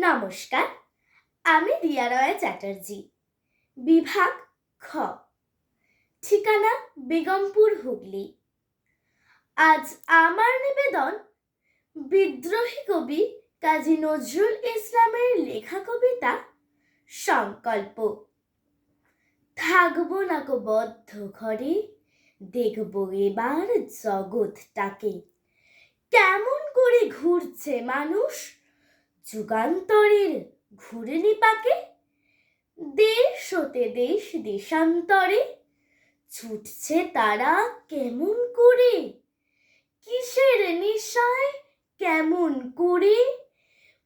নমস্কার, আমি রিয়া রয় চ্যাটার্জি। বিভাগ খ। ঠিকানা বেগমপুর, হুগলি। আজ আমার নিবেদন, বিদ্রোহী কবি কাজী নজরুল ইসলামের লেখা কবিতা সংকল্প। থাকব না কো বদ্ধ ঘরে, দেখব এবার জগৎটাকে। কেমন করে ঘুরছে মানুষ যুগান্তরের ঘুরেনি পাকে, দেশ হতে দেশ দেশান্তরে, ছুটছে তারা কেমন করে? কিসের নেশায় কেমন করে?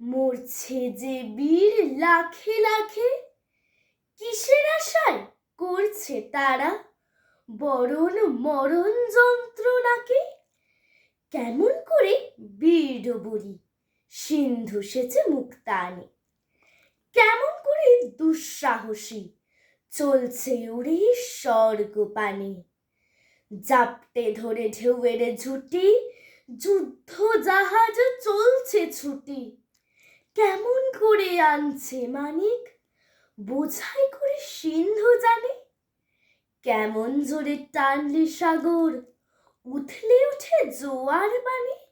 মরছে যে বীর লাখে লাখে, কিসের আশায় করছে তারা? বরণ মরণ যন্ত্রণাকে কেমন করে বীর বলি? সিন্ধু সেচে মুক্তানে। কেমন করে দুঃসাহসী, চলছে উড়ে স্বর্গ পানে জাপটে ধরে ঢেউয়ের ঝুটি, যুদ্ধ জাহাজ চলছে ছুটি। কেমন করে আনছে মানিক, বোঝাই করে সিন্ধু জানে। কেমন জোরে টানলি সাগর, উথলে উঠে জোয়ার বানে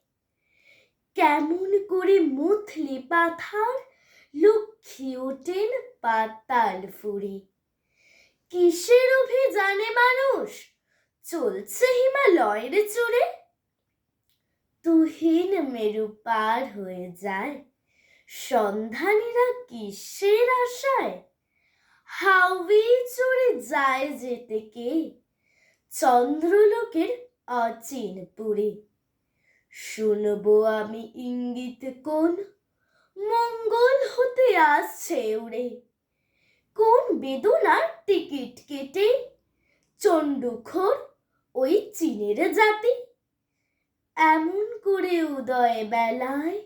কেমন করে মুথলি পাথার, লক্ষ্মী ওঠেন পাতাল ফুরি কিসের অভিযানে মানুষ? চলছে হিমালয়ের চূড়ে। তুহিন মেরু পার হয়ে যায়। সন্ধানীরা কিসের আশায়? হাউই চড়ে যায় যেতে কে? চন্দ্রলোকের অচিন পুরে। শুনব আমি ইঙ্গিত কোন? মঙ্গল হতে আসছে উড়ে। কোন বেদনার টিকিট কেটে? চণ্ডুখোর ওই চীনের জাতি। এমন করে উদয় বেলায়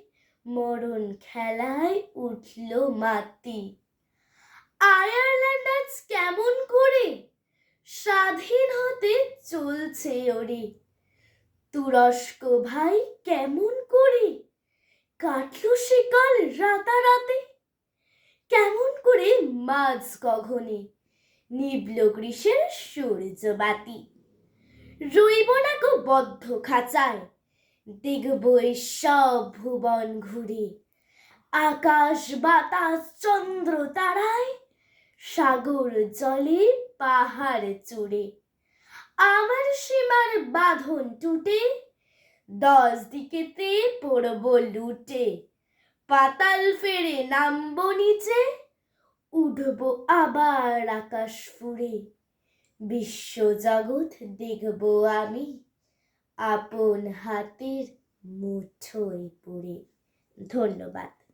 মরণ খেলায় উঠল মাতি আয়ারল্যান্ড আজ কেমন করে? স্বাধীন হতে চলছে ওরে। তুরস্ক ভাই কেমন করে? কাটলো সে কাল রাতারাতে। কেমন করে মাঝ গগনে নিবল গ্রীষের সূর্যবাতি। রইব না গো বদ্ধ খাঁচায়। দেখব সব ভুবন ঘুরে। আকাশ বাতাস চন্দ্র তারায়। সাগর জলে পাহাড় চূড়ে। আমার সীমার বাঁধন টুটে, দশ দিকেতে পড়ব লুটে। পাতাল ফেরে নামবো নিচে, উঠব আবার আকাশ ফুরে বিশ্ব জগৎ দেখব আমি আপন হাতের মুঠোয় পড়ে। ধন্যবাদ।